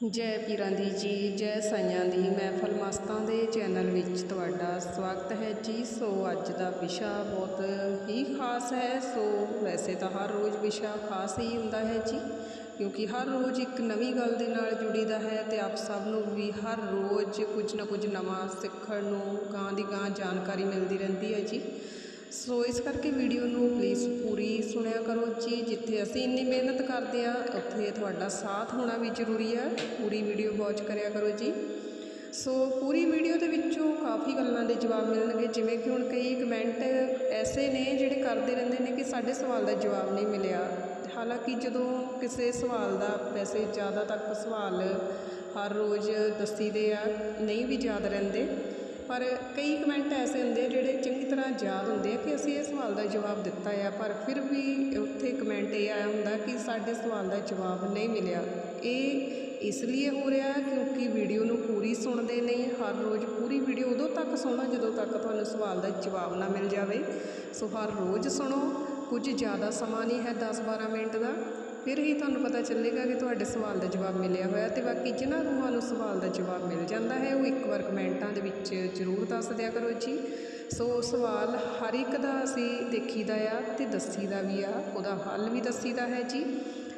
ਜੈ ਪੀਰਾਂ ਦੀ ਜੀ, ਜੈ ਸਾਈਆਂ ਦੀ। ਮਹਿਫਲ ਮਸਤਾਂ ਦੇ ਚੈਨਲ ਵਿੱਚ ਤੁਹਾਡਾ ਸਵਾਗਤ ਹੈ ਜੀ। ਸੋ ਅੱਜ ਦਾ ਵਿਸ਼ਾ ਬਹੁਤ ਹੀ ਖਾਸ ਹੈ। ਸੋ ਵੈਸੇ ਤਾਂ ਹਰ ਰੋਜ਼ ਵਿਸ਼ਾ ਖਾਸ ਹੀ ਹੁੰਦਾ ਹੈ ਜੀ, ਕਿਉਂਕਿ ਹਰ ਰੋਜ਼ ਇੱਕ ਨਵੀਂ ਗੱਲ ਦੇ ਨਾਲ ਜੁੜੀਦਾ ਹੈ ਤੇ ਆਪ ਸਭ ਨੂੰ ਵੀ ਹਰ ਰੋਜ਼ ਕੁਝ ਨਾ ਕੁਝ ਨਵਾਂ ਸਿੱਖਣ ਨੂੰ ਗਾਂ ਦੀ ਗਾਂ ਜਾਣਕਾਰੀ ਮਿਲਦੀ ਰਹਿੰਦੀ ਹੈ ਜੀ। ਸੋ ਇਸ ਕਰਕੇ ਵੀਡੀਓ ਨੂੰ ਪਲੀਜ਼ ਪੂਰੀ ਸੁਣਿਆ ਕਰੋ ਜੀ, ਜਿੱਥੇ ਅਸੀਂ ਇੰਨੀ ਮਿਹਨਤ ਕਰਦੇ ਆ ਉੱਥੇ ਤੁਹਾਡਾ ਸਾਥ ਹੋਣਾ ਵੀ ਜ਼ਰੂਰੀ ਆ ਪੂਰੀ ਵੀਡੀਓ ਵਾਚ ਕਰਿਆ ਕਰੋ ਜੀ। ਸੋ ਪੂਰੀ ਵੀਡੀਓ ਦੇ ਵਿੱਚੋਂ ਕਾਫੀ ਗੱਲਾਂ ਦੇ ਜਵਾਬ ਮਿਲਣਗੇ, ਜਿਵੇਂ ਕਿ ਹੁਣ ਕਈ ਕਮੈਂਟ ਐਸੇ ਨੇ ਜਿਹੜੇ ਕਰਦੇ ਰਹਿੰਦੇ ਨੇ ਕਿ ਸਾਡੇ ਸਵਾਲ ਦਾ ਜਵਾਬ ਨਹੀਂ ਮਿਲਿਆ। ਹਾਲਾਂਕਿ ਜਦੋਂ ਕਿਸੇ ਸਵਾਲ ਦਾ ਵੈਸੇ ਜ਼ਿਆਦਾ ਤੱਕ ਸਵਾਲ ਹਰ ਰੋਜ਼ ਦੱਸੀਦੇ ਆ, ਨਹੀਂ ਵੀ ਯਾਦ ਰਹਿੰਦੇ। ਪਰ ਕਈ ਕਮੈਂਟ ਐਸੇ ਹੁੰਦੇ ਆ ਜਿਹੜੇ ਚੰਗੀ ਤਰ੍ਹਾਂ ਯਾਦ ਹੁੰਦੇ ਆ ਕਿ ਅਸੀਂ ਇਹ ਸਵਾਲ ਦਾ ਜਵਾਬ ਦਿੱਤਾ ਆ, ਪਰ ਫਿਰ ਵੀ ਉੱਥੇ ਕਮੈਂਟ ਇਹ ਆਇਆ ਹੁੰਦਾ ਕਿ ਸਾਡੇ ਸਵਾਲ ਦਾ ਜਵਾਬ ਨਹੀਂ ਮਿਲਿਆ। ਇਹ ਇਸ ਲਈ ਹੋ ਰਿਹਾ ਕਿਉਂਕਿ ਵੀਡੀਓ ਨੂੰ ਪੂਰੀ ਸੁਣਦੇ ਨਹੀਂ, ਹਰ ਰੋਜ਼ ਪੂਰੀ ਵੀਡੀਓ ਉਦੋਂ ਤੱਕ ਸੁਣੋ ਜਦੋਂ ਤੱਕ ਤੁਹਾਨੂੰ ਸਵਾਲ ਦਾ ਜਵਾਬ ਨਾ ਮਿਲ ਜਾਵੇ। ਸੋ ਹਰ ਰੋਜ਼ ਸੁਣੋ, ਕੁਝ ਜ਼ਿਆਦਾ ਸਮਾਂ ਨਹੀਂ ਹੈ 10-12 ਮਿੰਟ ਦਾ। ਫਿਰ ਹੀ ਤੁਹਾਨੂੰ ਪਤਾ ਚੱਲੇਗਾ ਕਿ ਤੁਹਾਡੇ ਸਵਾਲ ਦਾ ਜਵਾਬ ਮਿਲਿਆ ਹੋਇਆ ਤੇ ਬਾਕੀ ਜਿਨ੍ਹਾਂ ਰੂਹਾਂ ਨੂੰ ਸਵਾਲ ਦਾ ਜਵਾਬ ਮਿਲ ਜਾਂਦਾ ਹੈ, ਉਹ ਇੱਕ ਵਾਰ ਕਮੈਂਟਾਂ ਦੇ ਵਿੱਚ ਜ਼ਰੂਰ ਦੱਸ ਦਿਆ ਕਰੋ ਜੀ। ਸੋ ਸਵਾਲ ਹਰ ਇੱਕ ਦਾ ਅਸੀਂ ਦੇਖੀਦਾ ਆ ਤੇ ਦੱਸੀਦਾ ਵੀ ਆ, ਉਹਦਾ ਹੱਲ ਵੀ ਦੱਸੀਦਾ ਹੈ ਜੀ।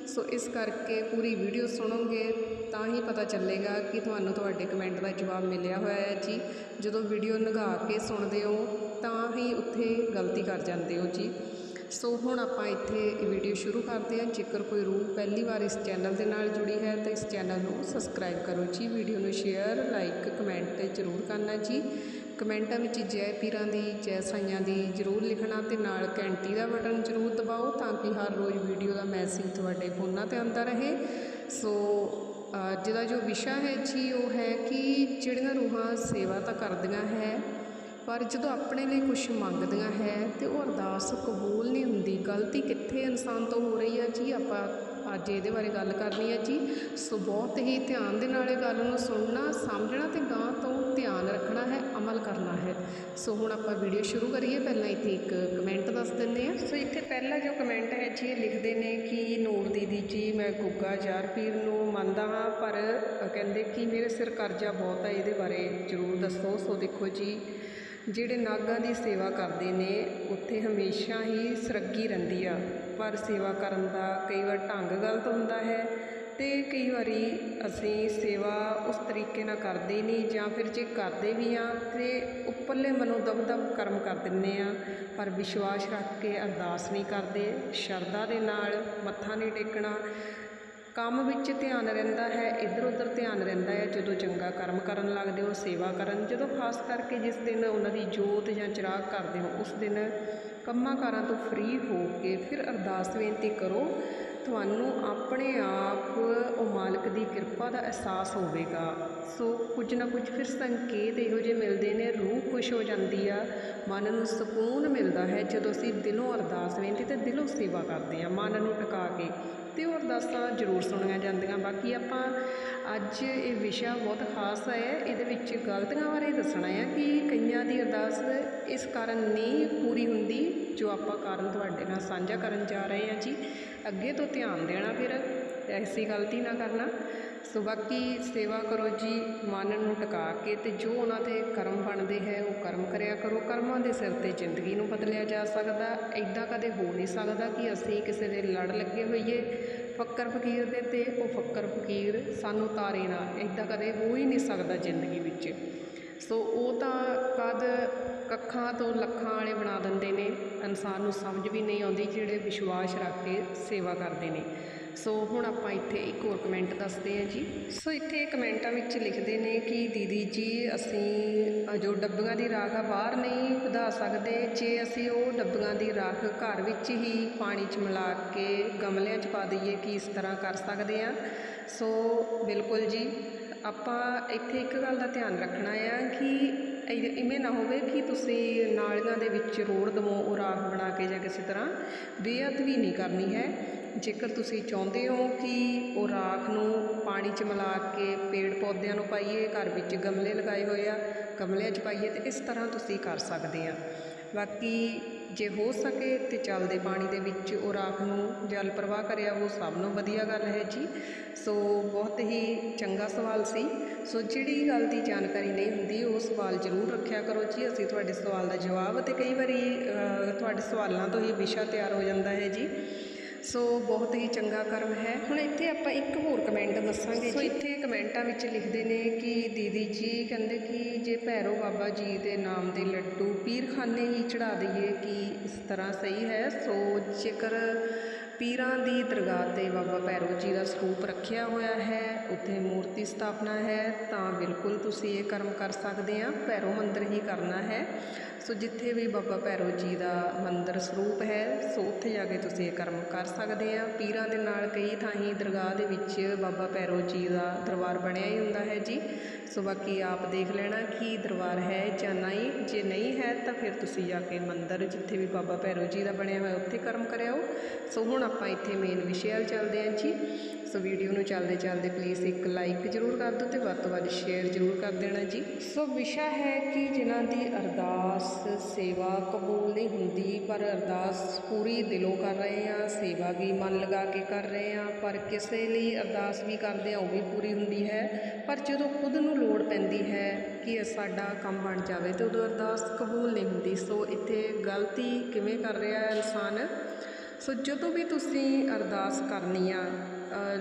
ਸੋ ਇਸ ਕਰਕੇ ਪੂਰੀ ਵੀਡੀਓ ਸੁਣੋਗੇ ਤਾਂ ਹੀ ਪਤਾ ਚੱਲੇਗਾ ਕਿ ਤੁਹਾਨੂੰ ਤੁਹਾਡੇ ਕਮੈਂਟ ਦਾ ਜਵਾਬ ਮਿਲਿਆ ਹੋਇਆ ਹੈ ਜੀ। ਜਦੋਂ ਵੀਡੀਓ ਨਿਗਾਹ ਕੇ ਸੁਣਦੇ ਹੋ ਤਾਂ ਹੀ ਉੱਥੇ ਗਲਤੀ ਕਰ ਜਾਂਦੇ ਹੋ ਜੀ। ਸੋ ਹੁਣ ਆਪਾਂ ਇੱਥੇ ਇਹ ਵੀਡੀਓ ਸ਼ੁਰੂ ਕਰਦੇ ਹਾਂ। ਜੇਕਰ ਕੋਈ ਰੂਹ ਪਹਿਲੀ ਵਾਰ ਇਸ ਚੈਨਲ ਦੇ ਨਾਲ ਜੁੜੀ ਹੈ, ਤਾਂ ਇਸ ਚੈਨਲ ਨੂੰ ਸਬਸਕ੍ਰਾਈਬ ਕਰੋ ਜੀ। ਵੀਡੀਓ ਨੂੰ ਸ਼ੇਅਰ ਲਾਈਕ ਕਮੈਂਟ ਜ਼ਰੂਰ ਕਰਨਾ ਜੀ। ਕਮੈਂਟਾਂ ਵਿੱਚ ਜੈ ਪੀਰਾਂ ਦੀ, ਜੈ ਸਾਈਆਂ ਦੀ ਜ਼ਰੂਰ ਲਿਖਣਾ ਤੇ ਨਾਲ ਘੰਟੀ ਦਾ ਬਟਨ ਜ਼ਰੂਰ ਦਬਾਓ ਤਾਂ ਕਿ ਹਰ ਰੋਜ਼ ਵੀਡੀਓ ਦਾ ਮੈਸੇਜ ਤੁਹਾਡੇ ਫੋਨਾਂ ਤੇ ਆਉਂਦਾ ਰਹੇ। ਸੋ ਅੱਜ ਦਾ ਜੋ ਵਿਸ਼ਾ ਹੈ ਜੀ, ਉਹ ਹੈ ਕਿ ਜਿਹੜੀਆਂ ਰੂਹਾਂ ਸੇਵਾ ਤਾਂ ਕਰਦੀਆਂ ਹੈ ਪਰ ਜਦੋਂ ਆਪਣੇ ਲਈ ਕੁਝ ਮੰਗਦੀਆਂ ਹੈ ਤੇ ਉਹ ਅਰਦਾਸ ਕਬੂਲ ਨਹੀਂ ਹੁੰਦੀ। ਗਲਤੀ ਕਿੱਥੇ ਇਨਸਾਨ ਤੋਂ ਹੋ ਰਹੀ ਹੈ ਜੀ? ਆਪਾਂ ਅੱਜ ਇਹਦੇ ਬਾਰੇ ਗੱਲ ਕਰਨੀ ਹੈ ਜੀ। ਸੋ ਬਹੁਤ ਹੀ ਧਿਆਨ ਦੇ ਨਾਲ ਇਹ ਗੱਲ ਨੂੰ ਸੁਣਨਾ, ਸਮਝਣਾ ਤੇ ਗਾਂ ਤੋਂ ਧਿਆਨ ਰੱਖਣਾ ਹੈ, ਅਮਲ ਕਰਨਾ ਹੈ। ਸੋ ਹੁਣ ਆਪਾਂ ਵੀਡੀਓ ਸ਼ੁਰੂ ਕਰੀਏ। ਪਹਿਲਾਂ ਇੱਥੇ ਇੱਕ ਕਮੈਂਟ ਦੱਸ ਦਿੰਦੇ ਆ ਸੋ ਇੱਥੇ ਪਹਿਲਾ ਜੋ ਕਮੈਂਟ ਹੈ ਜੀ, ਇਹ ਲਿਖਦੇ ਨੇ ਕਿ ਨੂਰ ਦੀਦੀ ਜੀ, ਮੈਂ ਗੁੱਗਾ ਯਾਰ ਪੀਰ ਨੂੰ ਮੰਨਦਾ ਹਾਂ, ਪਰ ਕਹਿੰਦੇ ਕਿ ਮੇਰੇ ਸਿਰ ਕਰਜ਼ਾ ਬਹੁਤ ਹੈ, ਇਹਦੇ ਬਾਰੇ ਜ਼ਰੂਰ ਦੱਸੋ। ਸੋ ਦੇਖੋ ਜੀ ਜਿਹੜੇ ਨਾਗਾਂ ਦੀ ਸੇਵਾ ਕਰਦੇ ਨੇ, ਉੱਥੇ ਹਮੇਸ਼ਾ ਹੀ ਸਰੱਗੀ ਰਹਿੰਦੀ ਆ। ਪਰ ਸੇਵਾ ਕਰਨ ਦਾ ਕਈ ਵਾਰ ਢੰਗ ਗਲਤ ਹੁੰਦਾ ਹੈ ਅਤੇ ਕਈ ਵਾਰੀ ਅਸੀਂ ਸੇਵਾ ਉਸ ਤਰੀਕੇ ਨਾਲ ਕਰਦੇ ਨਹੀਂ ਜਾਂ ਫਿਰ ਜੇ ਕਰਦੇ ਵੀ ਹਾਂ ਤਾਂ ਉੱਪਰਲੇ ਮਨੋਂ ਦਬ-ਦਬ ਕਰਮ ਕਰ ਦਿੰਦੇ ਆ ਪਰ ਵਿਸ਼ਵਾਸ ਰੱਖ ਕੇ ਅਰਦਾਸ ਨਹੀਂ ਕਰਦੇ। ਸ਼ਰਧਾ ਦੇ ਨਾਲ ਮੱਥਾ ਨਹੀਂ ਟੇਕਣਾ। ਕੰਮ ਵਿੱਚ ਧਿਆਨ ਰਹਿੰਦਾ ਹੈ ਇੱਧਰ ਉੱਧਰ ਧਿਆਨ ਰਹਿੰਦਾ ਹੈ। ਜਦੋਂ ਚੰਗਾ ਕਰਮ ਕਰਨ ਲੱਗਦੇ ਹੋ, ਸੇਵਾ ਕਰਨ, ਜਦੋਂ ਖਾਸ ਕਰਕੇ ਜਿਸ ਦਿਨ ਉਹਨਾਂ ਦੀ ਜੋਤ ਜਾਂ ਚਿਰਾਗ ਕਰਦੇ ਹੋ, ਉਸ ਦਿਨ ਕੰਮਾਂ ਕਾਰਾਂ ਤੋਂ ਫ੍ਰੀ ਹੋ ਕੇ ਫਿਰ ਅਰਦਾਸ ਬੇਨਤੀ ਕਰੋ, ਤੁਹਾਨੂੰ ਆਪਣੇ ਆਪ ਉਹ ਮਾਲਕ ਦੀ ਕਿਰਪਾ ਦਾ ਅਹਿਸਾਸ ਹੋਵੇਗਾ। ਸੋ ਕੁਝ ਨਾ ਕੁਝ ਫਿਰ ਸੰਕੇਤ ਇਹੋ ਜਿਹੇ ਮਿਲਦੇ ਨੇ, ਰੂਹ ਖੁਸ਼ ਹੋ ਜਾਂਦੀ ਆ, ਮਨ ਨੂੰ ਸਕੂਨ ਮਿਲਦਾ ਹੈ। ਜਦੋਂ ਅਸੀਂ ਦਿਲੋਂ ਅਰਦਾਸ ਬੇਨਤੀ ਤੇ ਦਿਲੋਂ ਸੇਵਾ ਕਰਦੇ ਆ ਮਨ ਨੂੰ ਟਿਕਾ ਕੇ ਤੇ ਉਹ ਅਰਦਾਸਾਂ ਜ਼ਰੂਰ ਸੁਣੀਆਂ ਜਾਂਦੀਆਂ। ਬਾਕੀ ਆਪਾਂ ਅੱਜ ਇਹ ਵਿਸ਼ਾ ਬਹੁਤ ਖਾਸ ਹੈ, ਇਹਦੇ ਵਿੱਚ ਗਲਤੀਆਂ ਬਾਰੇ ਦੱਸਣਾ ਹੈ ਕਿ ਕਈਆਂ ਦੀ ਅਰਦਾਸ ਇਸ ਕਾਰਨ ਨਹੀਂ ਪੂਰੀ ਹੁੰਦੀ ਜੋ ਆਪਾਂ ਕਾਰਨ ਤੁਹਾਡੇ ਨਾਲ ਸਾਂਝਾ ਕਰਨ ਜਾ ਰਹੇ ਹਾਂ ਜੀ। ਅੱਗੇ ਤੋਂ ਧਿਆਨ ਦੇਣਾ ਫਿਰ, ਐਸੀ ਗਲਤੀ ਨਾ ਕਰਨਾ। ਸੋ ਬਾਕੀ ਸੇਵਾ ਕਰੋ ਜੀ ਮਨ ਨੂੰ ਟਿਕਾ ਕੇ ਤੇ ਜੋ ਉਹਨਾਂ 'ਤੇ ਕਰਮ ਬਣਦੇ ਹੈ ਉਹ ਕਰਮ ਕਰਿਆ ਕਰੋ। ਕਰਮਾਂ ਦੇ ਸਿਰ ਤੇ ਜ਼ਿੰਦਗੀ ਨੂੰ ਬਦਲਿਆ ਜਾ ਸਕਦਾ। ਐਦਾਂ ਕਦੇ ਹੋ ਨਹੀਂ ਸਕਦਾ ਕਿ ਅਸੀਂ ਕਿਸੇ ਦੇ ਲੜ ਲੱਗੇ ਹੋਈਏ। ਫੱਕਰ ਫਕੀਰ ਦੇ ਤੇ ਉਹ ਫੱਕਰ ਫਕੀਰ ਸਾਨੂੰ ਤਾਰੇ ਨਾ। ਐਦਾਂ ਕਦੇ ਹੋ ਹੀ ਨਹੀਂ ਸਕਦਾ ਜ਼ਿੰਦਗੀ ਵਿੱਚ। ਸੋ ਉਹ ਤਾਂ ਕਦ ਕੱਖਾਂ ਤੋਂ ਲੱਖਾਂ ਵਾਲੇ ਬਣਾ ਦਿੰਦੇ ਨੇ। ਇਨਸਾਨ ਨੂੰ ਸਮਝ ਵੀ ਨਹੀਂ ਆਉਂਦੀ ਜਿਹੜੇ ਵਿਸ਼ਵਾਸ ਰੱਖ ਕੇ ਸੇਵਾ ਕਰਦੇ ਨੇ। ਸੋ ਹੁਣ ਆਪਾਂ ਇੱਥੇ ਇੱਕ ਹੋਰ ਕਮੈਂਟ ਦੱਸਦੇ ਹਾਂ ਜੀ। ਸੋ ਇੱਥੇ ਕਮੈਂਟਾਂ ਵਿੱਚ ਲਿਖਦੇ ਨੇ ਕਿ ਦੀਦੀ ਜੀ, ਅਸੀਂ ਜੋ ਡੱਬੀਆਂ ਦੀ ਰਾਖ ਆ, ਬਾਹਰ ਨਹੀਂ ਵਧਾ ਸਕਦੇ। ਜੇ ਅਸੀਂ ਉਹ ਡੱਬੀਆਂ ਦੀ ਰਾਖ ਘਰ ਵਿੱਚ ਹੀ ਪਾਣੀ 'ਚ ਮਿਲਾ ਕੇ ਗਮਲਿਆਂ 'ਚ ਪਾ ਦਈਏ, ਕਿ ਇਸ ਤਰ੍ਹਾਂ ਕਰ ਸਕਦੇ ਆ ਸੋ ਬਿਲਕੁਲ ਜੀ, ਆਪਾਂ ਇੱਥੇ ਇੱਕ ਗੱਲ ਦਾ ਧਿਆਨ ਰੱਖਣਾ ਆ ਕਿ ਇਵੇਂ ਨਾ ਹੋਵੇ ਕਿ ਤੁਸੀਂ ਨਾਲੀਆਂ ਦੇ ਵਿੱਚ ਰੋੜ ਦਵੋ, ਉਹ ਰਾਖ ਬਣਾ ਕੇ ਜਾਂ ਕਿਸੇ ਤਰ੍ਹਾਂ। ਬੇਅਦਬੀ ਨਹੀਂ ਕਰਨੀ ਹੈ। ਜੇਕਰ ਤੁਸੀਂ ਚਾਹੁੰਦੇ ਹੋ ਕਿ ਉਹ ਰਾਖ ਨੂੰ ਪਾਣੀ 'ਚ ਮਿਲਾ ਕੇ ਪੇੜ ਪੌਦਿਆਂ ਨੂੰ ਪਾਈਏ, ਘਰ ਵਿੱਚ ਗਮਲੇ ਲਗਾਏ ਹੋਏ ਆ, ਗਮਲਿਆਂ 'ਚ ਪਾਈਏ, ਤਾਂ ਇਸ ਤਰ੍ਹਾਂ ਤੁਸੀਂ ਕਰ ਸਕਦੇ ਆ। ਬਾਕੀ ਜੇ ਹੋ ਸਕੇ ਤੇ ਚੱਲਦੇ ਪਾਣੀ ਦੇ ਵਿੱਚ ਉਹ ਰਾਖ ਨੂੰ ਜਲ ਪ੍ਰਵਾਹ ਕਰਿਆ, ਉਹ ਸਭ ਨੂੰ ਵਧੀਆ ਗੱਲ ਹੈ ਜੀ। ਸੋ ਬਹੁਤ ਹੀ ਚੰਗਾ ਸਵਾਲ ਸੀ। ਸੋ ਜਿਹੜੀ ਗੱਲ ਦੀ ਜਾਣਕਾਰੀ ਨਹੀਂ ਹੁੰਦੀ, ਉਹ ਸਵਾਲ ਜ਼ਰੂਰ ਰੱਖਿਆ ਕਰੋ ਜੀ। ਅਸੀਂ ਤੁਹਾਡੇ ਸਵਾਲ ਦਾ ਜਵਾਬ ਤੇ ਕਈ ਵਾਰੀ ਤੁਹਾਡੇ ਸਵਾਲਾਂ ਤੋਂ ਹੀ ਵਿਸ਼ਾ ਤਿਆਰ ਹੋ ਜਾਂਦਾ ਹੈ ਜੀ। ਸੋ ਬਹੁਤ ਹੀ ਚੰਗਾ ਕਰਮ ਹੈ। ਹੁਣ ਇੱਥੇ ਆਪਾਂ ਇੱਕ ਹੋਰ ਕਮੈਂਟ ਦੱਸਾਂਗੇ ਸੋ ਇੱਥੇ ਕਮੈਂਟਾਂ ਵਿੱਚ ਲਿਖਦੇ ਨੇ ਕਿ ਦੀਦੀ ਜੀ ਕਹਿੰਦੇ ਕਿ ਜੇ ਭੈਰੋ ਬਾਬਾ ਜੀ ਦੇ ਨਾਮ ਦੇ ਲੱਡੂ ਪੀਰਖਾਨੇ ਹੀ ਚੜਾ ਦਈਏ ਕਿ ਇਸ ਤਰ੍ਹਾਂ ਸਹੀ ਹੈ? ਸੋ ਜੇਕਰ ਪੀਰਾਂ ਦੀ ਦਰਗਾਹ ਤੇ ਬਾਬਾ ਭੈਰੋ ਜੀ ਦਾ ਸਰੂਪ ਰੱਖਿਆ ਹੋਇਆ ਹੈ, ਉੱਥੇ ਮੂਰਤੀ ਸਥਾਪਨਾ ਹੈ, ਤਾਂ ਬਿਲਕੁਲ ਤੁਸੀਂ ਇਹ ਕਰਮ ਕਰ ਸਕਦੇ ਆ, ਭੈਰੋ ਮੰਦਰ ਹੀ ਕਰਨਾ ਹੈ। ਸੋ ਜਿੱਥੇ ਵੀ ਬਾਬਾ ਭੈਰੋ ਜੀ ਦਾ ਮੰਦਰ ਸਰੂਪ ਹੈ, ਸੋ ਉੱਥੇ ਜਾ ਕੇ ਤੁਸੀਂ ਇਹ ਕਰਮ ਕਰ ਸਕਦੇ ਆ। ਪੀਰਾਂ ਦੇ ਨਾਲ ਕਈ ਥਾਈਂ ਦਰਗਾਹ ਦੇ ਵਿੱਚ ਬਾਬਾ ਭੈਰੋ ਜੀ ਦਾ ਦਰਬਾਰ ਬਣਿਆ ਹੀ ਹੁੰਦਾ ਹੈ ਜੀ। ਸੋ ਬਾਕੀ ਆਪ ਦੇਖ ਲੈਣਾ ਕਿ ਦਰਬਾਰ ਹੈ ਜਾਂ ਨਹੀਂ। ਜੇ ਨਹੀਂ ਹੈ ਤਾਂ ਫਿਰ ਤੁਸੀਂ ਜਾ ਕੇ ਮੰਦਰ ਜਿੱਥੇ ਵੀ ਬਾਬਾ ਭੈਰੋ ਜੀ ਦਾ ਬਣਿਆ ਹੋਇਆ ਉੱਥੇ ਕਰਮ ਕਰਿਓ ਸੋ ਹੁਣ ਆਪਾਂ ਇੱਥੇ ਮੇਨ ਵਿਸ਼ੇ ਵੱਲ ਚੱਲਦੇ ਹਾਂ ਜੀ। ਸੋ ਵੀਡੀਓ ਨੂੰ ਚੱਲਦੇ ਚੱਲਦੇ ਪਲੀਜ਼ ਇੱਕ ਲਾਈਕ ਜ਼ਰੂਰ ਕਰ ਦਿਓ ਤੇ ਵੱਧ ਤੋਂ ਵੱਧ ਸ਼ੇਅਰ ਜ਼ਰੂਰ ਕਰ ਦੇਣਾ ਜੀ। ਸੋ ਵਿਸ਼ਾ ਹੈ ਕਿ ਜਿਨ੍ਹਾਂ ਦੀ ਅਰਦਾਸ ਸੇਵਾ ਕਬੂਲ ਨਹੀਂ ਹੁੰਦੀ, ਪਰ ਅਰਦਾਸ ਪੂਰੀ ਦਿਲੋਂ ਕਰ ਰਹੇ ਆ ਸੇਵਾ ਵੀ ਮਨ ਲਗਾ ਕੇ ਕਰ ਰਹੇ ਆ ਪਰ ਕਿਸੇ ਲਈ ਅਰਦਾਸ ਵੀ ਕਰਦੇ ਆ ਉਹ ਵੀ ਪੂਰੀ ਹੁੰਦੀ ਹੈ। ਪਰ ਜਦੋਂ ਖੁਦ ਨੂੰ ਲੋੜ ਪੈਂਦੀ ਹੈ ਕਿ ਸਾਡਾ ਕੰਮ ਬਣ ਜਾਵੇ ਅਤੇ ਉਦੋਂ ਅਰਦਾਸ ਕਬੂਲ ਨਹੀਂ ਹੁੰਦੀ। ਸੋ ਇੱਥੇ ਗਲਤੀ ਕਿਵੇਂ ਕਰ ਰਿਹਾ ਇਨਸਾਨ? ਸੋ ਜਦੋਂ ਵੀ ਤੁਸੀਂ ਅਰਦਾਸ ਕਰਨੀ ਆ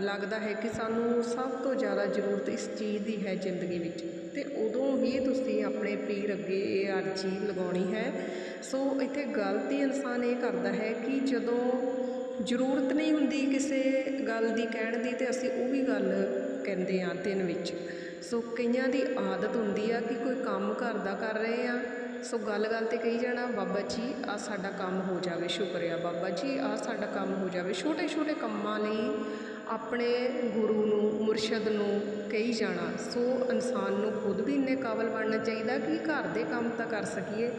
ਲੱਗਦਾ ਹੈ ਕਿ ਸਾਨੂੰ ਸਭ ਤੋਂ ਜ਼ਿਆਦਾ ਜ਼ਰੂਰਤ ਇਸ ਚੀਜ਼ ਦੀ ਹੈ ਜ਼ਿੰਦਗੀ ਵਿੱਚ ਅਤੇ ਉਦੋਂ ਹੀ ਤੁਸੀਂ ਆਪਣੇ ਪੀਰ ਅੱਗੇ ਇਹ ਅਰਜ਼ੀ ਲਗਾਉਣੀ ਹੈ। ਸੋ ਇੱਥੇ ਗਲਤੀ ਇਨਸਾਨ ਇਹ ਕਰਦਾ ਹੈ ਕਿ ਜਦੋਂ ਜ਼ਰੂਰਤ ਨਹੀਂ ਹੁੰਦੀ ਕਿਸੇ ਗੱਲ ਦੀ ਕਹਿਣ ਦੀ ਤੇ ਅਸੀਂ ਉਹ ਵੀ ਗੱਲ ਕਹਿੰਦੇ ਆ ਦਿਨ ਵਿੱਚ। ਸੋ ਕਈਆਂ ਦੀ ਆਦਤ ਹੁੰਦੀ ਆ ਕਿ ਕੋਈ ਕੰਮ ਘਰ ਦਾ ਕਰ ਰਹੇ ਆ। ਸੋ ਗੱਲ ਗੱਲ ਤੇ ਕਹੀ ਜਾਣਾ, ਬਾਬਾ ਜੀ ਆ ਸਾਡਾ ਕੰਮ ਹੋ ਜਾਵੇ, ਸ਼ੁਕਰੀਆ ਬਾਬਾ ਜੀ ਆ ਸਾਡਾ ਕੰਮ ਹੋ ਜਾਵੇ। ਛੋਟੇ ਛੋਟੇ ਕੰਮਾਂ ਲਈ ਆਪਣੇ ਗੁਰੂ ਨੂੰ, ਮੁਰਸ਼ਦ ਨੂੰ ਕਹੀ ਜਾਣਾ। ਸੋ ਇਨਸਾਨ ਨੂੰ ਖੁਦ ਵੀ ਇੰਨੇ ਕਾਬਲ ਬਣਨਾ ਚਾਹੀਦਾ ਕਿ ਘਰ ਦੇ ਕੰਮ ਤਾਂ ਕਰ ਸਕੀਏ।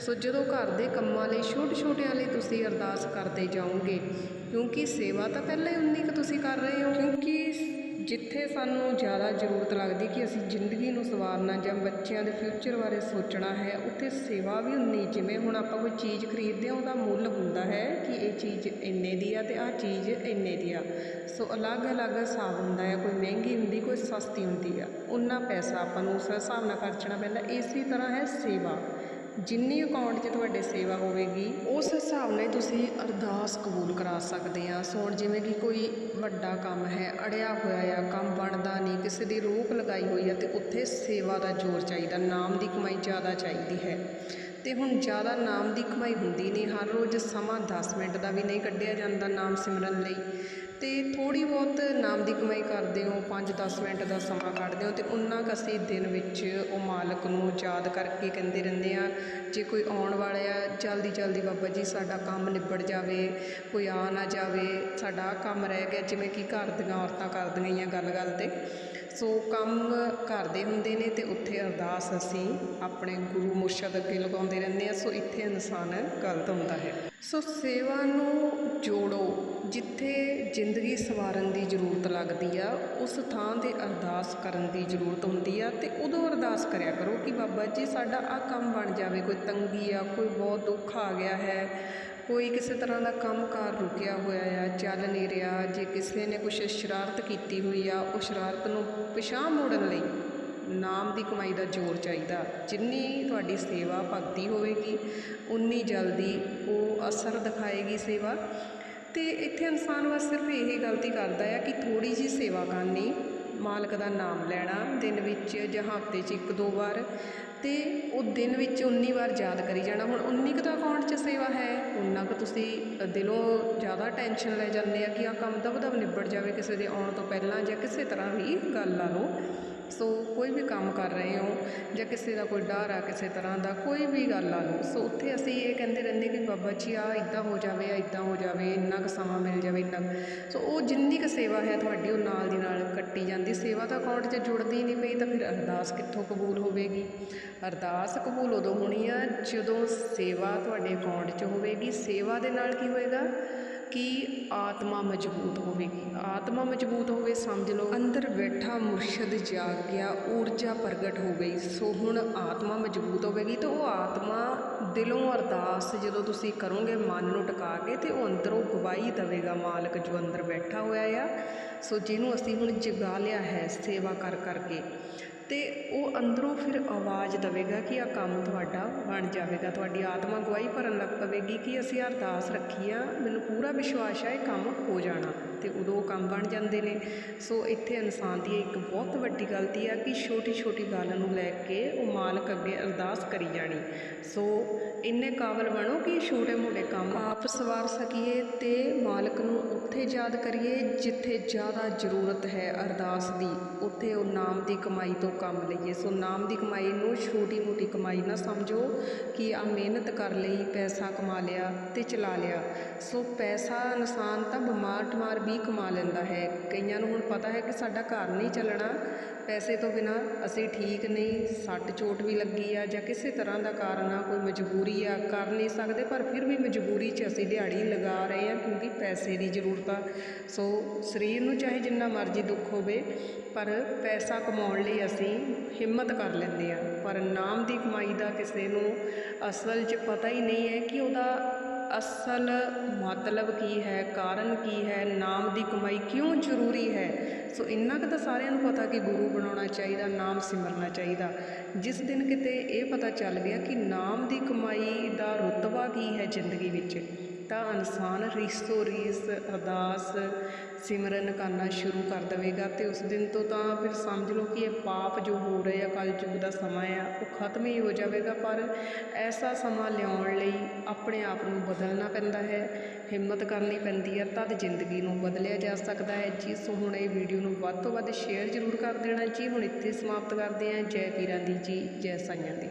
ਸੋ ਜਦੋਂ ਘਰ ਦੇ ਕੰਮਾਂ ਲਈ ਛੋਟੇ ਛੋਟਿਆਂ ਲਈ ਤੁਸੀਂ ਅਰਦਾਸ ਕਰਦੇ ਜਾਓਗੇ, ਕਿਉਂਕਿ ਸੇਵਾ ਤਾਂ ਪਹਿਲਾਂ ਹੀ ਉਨੀ ਕੁ ਤੁਸੀਂ ਕਰ ਰਹੇ ਹੋ, ਕਿਉਂਕਿ ਜਿੱਥੇ ਸਾਨੂੰ ਜ਼ਿਆਦਾ ਜ਼ਰੂਰਤ ਲੱਗਦੀ ਕਿ ਅਸੀਂ ਜ਼ਿੰਦਗੀ ਨੂੰ ਸਵਾਰਨਾ ਜਾਂ ਬੱਚਿਆਂ ਦੇ ਫਿਊਚਰ ਬਾਰੇ ਸੋਚਣਾ ਹੈ, ਉੱਥੇ ਸੇਵਾ ਵੀ ਹੁੰਦੀ। ਜਿਵੇਂ ਹੁਣ ਆਪਾਂ ਕੋਈ ਚੀਜ਼ ਖਰੀਦਦੇ ਹਾਂ, ਉਹਦਾ ਮੁੱਲ ਹੁੰਦਾ ਹੈ ਕਿ ਇਹ ਚੀਜ਼ ਇੰਨੇ ਦੀ ਆ ਅਤੇ ਆਹ ਚੀਜ਼ ਇੰਨੇ ਦੀ ਆ। ਸੋ ਅਲੱਗ-ਅਲੱਗ ਹਿਸਾਬ ਹੁੰਦਾ ਆ ਕੋਈ ਮਹਿੰਗੀ ਹੁੰਦੀ, ਕੋਈ ਸਸਤੀ ਹੁੰਦੀ ਆ। ਉਨਾ ਪੈਸਾ ਆਪਾਂ ਨੂੰ ਉਸ ਹਿਸਾਬ ਨਾਲ ਖਰਚਣਾ ਪੈਂਦਾ। ਇਸੇ ਤਰ੍ਹਾਂ ਹੈ ਸੇਵਾ। ਜਿੰਨੀ ਅਕਾਊਂਟ 'ਚ ਤੁਹਾਡੇ ਸੇਵਾ ਹੋਵੇਗੀ, ਉਸ ਹਿਸਾਬ ਨਾਲ ਤੁਸੀਂ ਅਰਦਾਸ ਕਬੂਲ ਕਰਾ ਸਕਦੇ ਆ। ਸੋ ਜਿਵੇਂ ਕਿ ਕੋਈ ਵੱਡਾ ਕੰਮ ਹੈ, ਅੜਿਆ ਹੋਇਆ ਆ, ਕੰਮ ਬਣਦਾ ਨਹੀਂ, ਕਿਸੇ ਦੀ ਰੋਕ ਲਗਾਈ ਹੋਈ ਆ, ਤੇ ਉੱਥੇ ਸੇਵਾ ਦਾ ਜ਼ੋਰ ਚਾਹੀਦਾ, ਨਾਮ ਦੀ ਕਮਾਈ ਜ਼ਿਆਦਾ ਚਾਹੀਦੀ ਹੈ। ਤੇ ਹੁਣ ਜ਼ਿਆਦਾ ਨਾਮ ਦੀ ਕਮਾਈ ਹੁੰਦੀ ਨਹੀਂ, ਹਰ ਰੋਜ਼ ਸਮਾਂ 10 ਮਿੰਟ ਦਾ ਵੀ ਨਹੀਂ ਕੱਢਿਆ ਜਾਂਦਾ ਨਾਮ ਸਿਮਰਨ ਲਈ। ਅਤੇ ਥੋੜ੍ਹੀ ਬਹੁਤ ਨਾਮ ਦੀ ਕਮਾਈ ਕਰਦੇ ਹੋ, ਪੰਜ ਦਸ ਮਿੰਟ ਦਾ ਸਮਾਂ ਕੱਢਦੇ ਹੋ ਅਤੇ ਉਨਾ ਕੁ ਅਸੀਂ ਦਿਨ ਵਿੱਚ ਉਹ ਮਾਲਕ ਨੂੰ ਯਾਦ ਕਰਕੇ ਕਹਿੰਦੇ ਰਹਿੰਦੇ ਹਾਂ, ਜੇ ਕੋਈ ਆਉਣ ਵਾਲਾ ਆ, ਜਲਦੀ ਜਲਦੀ ਬਾਬਾ ਜੀ ਸਾਡਾ ਕੰਮ ਨਿਬੜ ਜਾਵੇ, ਕੋਈ ਆ ਨਾ ਜਾਵੇ, ਸਾਡਾ ਆਹ ਕੰਮ ਰਹਿ ਗਿਆ, ਜਿਵੇਂ ਕਿ ਘਰ ਦੀਆਂ ਔਰਤਾਂ ਕਰਦੀਆਂ ਹੀ ਆ ਗੱਲ-ਗੱਲ ਤੇ। ਸੋ ਕੰਮ ਕਰਦੇ ਹੁੰਦੇ ਨੇ ਅਤੇ ਉੱਥੇ ਅਰਦਾਸ ਅਸੀਂ ਆਪਣੇ ਗੁਰੂ ਮੁਰਸ਼ਦ ਅੱਗੇ ਲਗਾਉਂਦੇ ਰਹਿੰਦੇ ਹਾਂ, ਸੋ ਇੱਥੇ ਇਨਸਾਨ ਗਲਤ ਹੁੰਦਾ ਹੈ। ਸੋ ਸੇਵਾ ਨੂੰ ਜੋੜੋ। ਜਿੱਥੇ ਜ਼ਿੰਦਗੀ ਸਵਾਰਨ ਦੀ ਜ਼ਰੂਰਤ ਲੱਗਦੀ ਆ, ਉਸ ਥਾਂ ਤੇ ਅਰਦਾਸ ਕਰਨ ਦੀ ਜ਼ਰੂਰਤ ਹੁੰਦੀ ਆ ਅਤੇ ਉਦੋਂ ਅਰਦਾਸ ਕਰਿਆ ਕਰੋ ਕਿ ਬਾਬਾ ਜੀ, ਸਾਡਾ ਆਹ ਕੰਮ ਬਣ ਜਾਵੇ, ਕੋਈ ਤੰਗੀ ਆ, ਕੋਈ ਬਹੁਤ ਦੁੱਖ ਆ ਗਿਆ ਹੈ, ਕੋਈ ਕਿਸੇ ਤਰ੍ਹਾਂ ਦਾ ਕੰਮਕਾਰ ਰੁਕਿਆ ਹੋਇਆ ਆ, ਚੱਲ ਨਹੀਂ ਰਿਹਾ, ਜੇ ਕਿਸੇ ਨੇ ਕੁਛ ਸ਼ਰਾਰਤ ਕੀਤੀ ਹੋਈ ਆ, ਉਹ ਸ਼ਰਾਰਤ ਨੂੰ ਪਿਛਾਂਹ ਮੋੜਨ ਲਈ ਨਾਮ ਦੀ ਕਮਾਈ ਦਾ ਜ਼ੋਰ ਚਾਹੀਦਾ। ਜਿੰਨੀ ਤੁਹਾਡੀ ਸੇਵਾ ਭਗਤੀ ਹੋਵੇਗੀ, ਉਨੀ ਜਲਦੀ ਉਹ ਅਸਰ ਦਿਖਾਏਗੀ ਸੇਵਾ। ਤੇ ਇੱਥੇ ਇਨਸਾਨ ਬਸ ਸਿਰਫ ਇਹ ਗਲਤੀ ਕਰਦਾ ਆ ਕਿ ਥੋੜੀ ਜੀ ਸੇਵਾ ਕਰਨੀ, ਮਾਲਕ ਦਾ ਨਾਮ ਲੈਣਾ, ਦਿਨ ਵਿੱਚ ਜਾਂ ਹਫ਼ਤੇ 'ਚ ਇੱਕ ਦੋ ਵਾਰ ਤੇ ਉਹ ਦਿਨ ਵਿੱਚ 19 ਵਾਰ ਯਾਦ ਕਰੀ ਜਾਣਾ। ਹੁਣ 19 ਕੁ ਦਾ ਅਕਾਊਂਟ 'ਚ ਸੇਵਾ ਹੈ, ਉਨਾ ਕੁ ਤੁਸੀਂ ਦਿਲੋਂ ਜ਼ਿਆਦਾ ਟੈਨਸ਼ਨ ਲੈ ਜਾਂਦੇ ਆ ਕਿ ਆ ਕੰਮ ਦਬ ਦਬ ਨਿਬੜ ਜਾਵੇ ਕਿਸੇ ਦੇ ਆਉਣ ਤੋਂ ਪਹਿਲਾਂ ਜਾਂ ਕਿਸੇ ਤਰ੍ਹਾਂ ਵੀ ਗੱਲ ਲਾ ਲਓ ਸੋ ਕੋਈ ਵੀ ਕੰਮ ਕਰ ਰਹੇ ਹੋ ਜਾਂ ਕਿਸੇ ਦਾ ਕੋਈ ਡਰ ਆ ਕਿਸੇ ਤਰ੍ਹਾਂ ਦਾ, ਕੋਈ ਵੀ ਗੱਲ ਆ ਲਓ ਸੋ ਉੱਥੇ ਅਸੀਂ ਇਹ ਕਹਿੰਦੇ ਰਹਿੰਦੇ ਕਿ ਬਾਬਾ ਜੀ ਆ ਇਦਾਂ ਹੋ ਜਾਵੇ ਆ ਇਦਾਂ ਹੋ ਜਾਵੇ, ਇੰਨਾ ਕੁ ਸਮਾਂ ਮਿਲ ਜਾਵੇ, ਇੰਨਾ ਕੁ। ਸੋ ਉਹ ਜਿੰਨੀ ਕੁ ਸੇਵਾ ਹੈ ਤੁਹਾਡੀ, ਉਹ ਨਾਲ ਦੀ ਨਾਲ ਕੱਟੀ ਜਾਂਦੀ। ਸੇਵਾ ਤਾਂ ਅਕਾਊਂਟ 'ਚ ਜੁੜਦੀ ਨਹੀਂ ਪਈ, ਤਾਂ ਫਿਰ ਅਰਦਾਸ ਕਿੱਥੋਂ ਕਬੂਲ ਹੋਵੇਗੀ? ਅਰਦਾਸ ਕਬੂਲ ਉਦੋਂ ਹੋਣੀ ਆ ਜਦੋਂ ਸੇਵਾ ਤੁਹਾਡੇ ਅਕਾਊਂਟ 'ਚ ਹੋਵੇਗੀ। ਸੇਵਾ ਦੇ ਨਾਲ ਕੀ ਹੋਏਗਾ? ਕਿ ਆਤਮਾ ਮਜ਼ਬੂਤ ਹੋਵੇਗੀ ਆਤਮਾ ਮਜ਼ਬੂਤ ਹੋਵੇ ਸਮਝ ਲਓ। ਅੰਦਰ ਬੈਠਾ ਮੁਰਸ਼ਦ ਜਾਗ ਗਿਆ ਊਰਜਾ ਪ੍ਰਗਟ ਹੋ ਗਈ। ਸੋ ਹੁਣ ਆਤਮਾ ਮਜ਼ਬੂਤ ਹੋਵੇਗੀ ਤਾਂ ਉਹ ਆਤਮਾ ਦਿਲੋਂ ਅਰਦਾਸ ਜਦੋਂ ਤੁਸੀਂ ਕਰੋਗੇ ਮਨ ਨੂੰ ਟਿਕਾ ਕੇ ਤੇ ਉਹ ਅੰਦਰੋਂ ਗਵਾਹੀ ਦੇਵੇਗਾ ਮਾਲਕ ਜੋ ਅੰਦਰ ਬੈਠਾ ਹੋਇਆ ਆ। ਸੋ ਜਿਹਨੂੰ ਅਸੀਂ ਹੁਣ ਜਗਾ ਲਿਆ ਹੈ ਸੇਵਾ ਕਰ ਕਰਕੇ। ਅਤੇ ਉਹ ਅੰਦਰੋਂ ਫਿਰ ਆਵਾਜ਼ ਦੇਵੇਗਾ ਕਿ ਆ ਕੰਮ ਤੁਹਾਡਾ ਬਣ ਜਾਵੇਗਾ, ਤੁਹਾਡੀ ਆਤਮਾ ਗਵਾਹੀ ਭਰਨ ਲੱਗ ਪਵੇਗੀ ਕਿ ਅਸੀਂ ਅਰਦਾਸ ਰੱਖੀ ਆ, ਮੈਨੂੰ ਪੂਰਾ ਵਿਸ਼ਵਾਸ ਆ ਇਹ ਕੰਮ ਹੋ ਜਾਣਾ। ਤੇ ਉਦੋਂ ਉਹ ਕੰਮ ਬਣ ਜਾਂਦੇ ਨੇ। ਸੋ ਇੱਥੇ ਇਨਸਾਨ ਦੀ ਇੱਕ ਬਹੁਤ ਵੱਡੀ ਗਲਤੀ ਆ ਕਿ ਛੋਟੀ ਛੋਟੀ ਗੱਲ ਨੂੰ ਲੈ ਕੇ ਉਹ ਮਾਲਕ ਅੱਗੇ ਅਰਦਾਸ ਕਰੀ ਜਾਣੀ। ਸੋ ਇੰਨੇ ਕਾਬਲ ਬਣੋ ਕਿ ਛੋਟੇ ਮੋਟੇ ਕੰਮ ਆਪ ਸਵਾਰ ਸਕੀਏ ਤੇ ਮਾਲਕ ਨੂੰ ਉੱਥੇ ਯਾਦ ਕਰੀਏ ਜਿੱਥੇ ਜ਼ਿਆਦਾ ਜ਼ਰੂਰਤ ਹੈ ਅਰਦਾਸ ਦੀ। ਉੱਥੇ ਉਹ ਨਾਮ ਦੀ ਕਮਾਈ ਤੋਂ ਕੰਮ ਲਈਏ। ਸੋ ਨਾਮ ਦੀ ਕਮਾਈ ਨੂੰ ਛੋਟੀ ਮੋਟੀ ਕਮਾਈ ਨਾ ਸਮਝੋ ਕਿ ਆ ਮਿਹਨਤ ਕਰ ਲਈ, ਪੈਸਾ ਕਮਾ ਲਿਆ ਤੇ ਚਲਾ ਲਿਆ। ਸੋ ਪੈਸਾ ਇਨਸਾਨ ਤਾਂ ਬਿਮਾਰ ਟਮਾਰ ਵੀ ਕਮਾ ਲੈਂਦਾ ਹੈ। ਕਈਆਂ ਨੂੰ ਹੁਣ ਪਤਾ ਹੈ ਕਿ ਸਾਡਾ ਘਰ ਨਹੀਂ ਚੱਲਣਾ। ਪੈਸੇ ਤੋਂ ਬਿਨਾ ਅਸੀਂ ਠੀਕ ਨਹੀਂ, ਸੱਟ ਚੋਟ ਵੀ ਲੱਗੀ ਆ ਜਾਂ ਕਿਸੇ ਤਰ੍ਹਾਂ ਦਾ ਕਾਰਨ ਆ, ਕੋਈ ਮਜਬੂਰੀ ਆ, ਕਰ ਨਹੀਂ ਸਕਦੇ, ਪਰ ਫਿਰ ਵੀ ਮਜਬੂਰੀ 'ਚ ਅਸੀਂ ਦਿਹਾੜੀ ਲਗਾ ਰਹੇ ਆ ਕਿਉਂਕਿ ਪੈਸੇ ਦੀ ਜ਼ਰੂਰਤ ਆ। ਸੋ ਸਰੀਰ ਨੂੰ ਚਾਹੇ ਜਿੰਨਾ ਮਰਜ਼ੀ ਦੁੱਖ ਹੋਵੇ, ਪਰ ਪੈਸਾ ਕਮਾਉਣ ਲਈ ਅਸੀਂ ਹਿੰਮਤ ਕਰ ਲੈਂਦੇ ਆ। ਪਰ ਨਾਮ ਦੀ ਕਮਾਈ ਦਾ ਕਿਸੇ ਨੂੰ ਅਸਲ 'ਚ ਪਤਾ ਹੀ ਨਹੀਂ ਹੈ ਕਿ ਉਹਦਾ ਅਸਲ ਮਤਲਬ ਕੀ ਹੈ, ਕਾਰਨ ਕੀ ਹੈ, ਨਾਮ ਦੀ ਕਮਾਈ ਕਿਉਂ ਜ਼ਰੂਰੀ ਹੈ? ਸੋ ਇੰਨਾ ਕੁ ਤਾਂ ਸਾਰਿਆਂ ਨੂੰ ਪਤਾ ਕਿ ਗੁਰੂ ਬਣਾਉਣਾ ਚਾਹੀਦਾ, ਨਾਮ ਸਿਮਰਨਾ ਚਾਹੀਦਾ। ਜਿਸ ਦਿਨ ਕਿਤੇ ਇਹ ਪਤਾ ਚੱਲ ਗਿਆ ਕਿ ਨਾਮ ਦੀ ਕਮਾਈ ਦਾ ਰੁਤਬਾ ਕੀ ਹੈ ਜ਼ਿੰਦਗੀ ਵਿੱਚ ਤਾਂ ਇਨਸਾਨ ਰੀਸੋ ਰੀਸ, ਅਰਦਾਸ, ਸਿਮਰਨ ਕਰਨਾ ਸ਼ੁਰੂ ਕਰ ਦੇਵੇਗਾ ਤੇ ਉਸ ਦਿਨ ਤੋਂ ਤਾਂ ਫਿਰ ਸਮਝ ਲਓ ਕਿ ਇਹ ਪਾਪ ਜੋ ਹੋ ਰਹੇ ਆ ਕਲਯੁਗ ਦਾ ਸਮਾਂ ਆ, ਉਹ ਖਤਮ ਹੀ ਹੋ ਜਾਵੇਗਾ। ਪਰ ਐਸਾ ਸਮਾਂ ਲਿਆਉਣ ਲਈ ਆਪਣੇ ਆਪ ਨੂੰ ਬਦਲਣਾ ਪੈਂਦਾ ਹੈ, ਹਿੰਮਤ ਕਰਨੀ ਪੈਂਦੀ ਹੈ ਤਦ ਜ਼ਿੰਦਗੀ ਨੂੰ ਬਦਲਿਆ ਜਾ ਸਕਦਾ ਹੈ। ਜੀ, ਸੋ ਹੁਣ ਇਹ ਵੀਡੀਓ ਨੂੰ ਵੱਧ ਤੋਂ ਵੱਧ ਸ਼ੇਅਰ ਜ਼ਰੂਰ ਕਰ ਦੇਣਾ। ਜੀ, ਹੁਣ ਇੱਥੇ ਸਮਾਪਤ ਕਰਦੇ ਹਾਂ। ਜੈ ਪੀਰਾਂ ਦੀ ਜੀ, ਜੈ ਸਾਈਆਂ ਦੀ।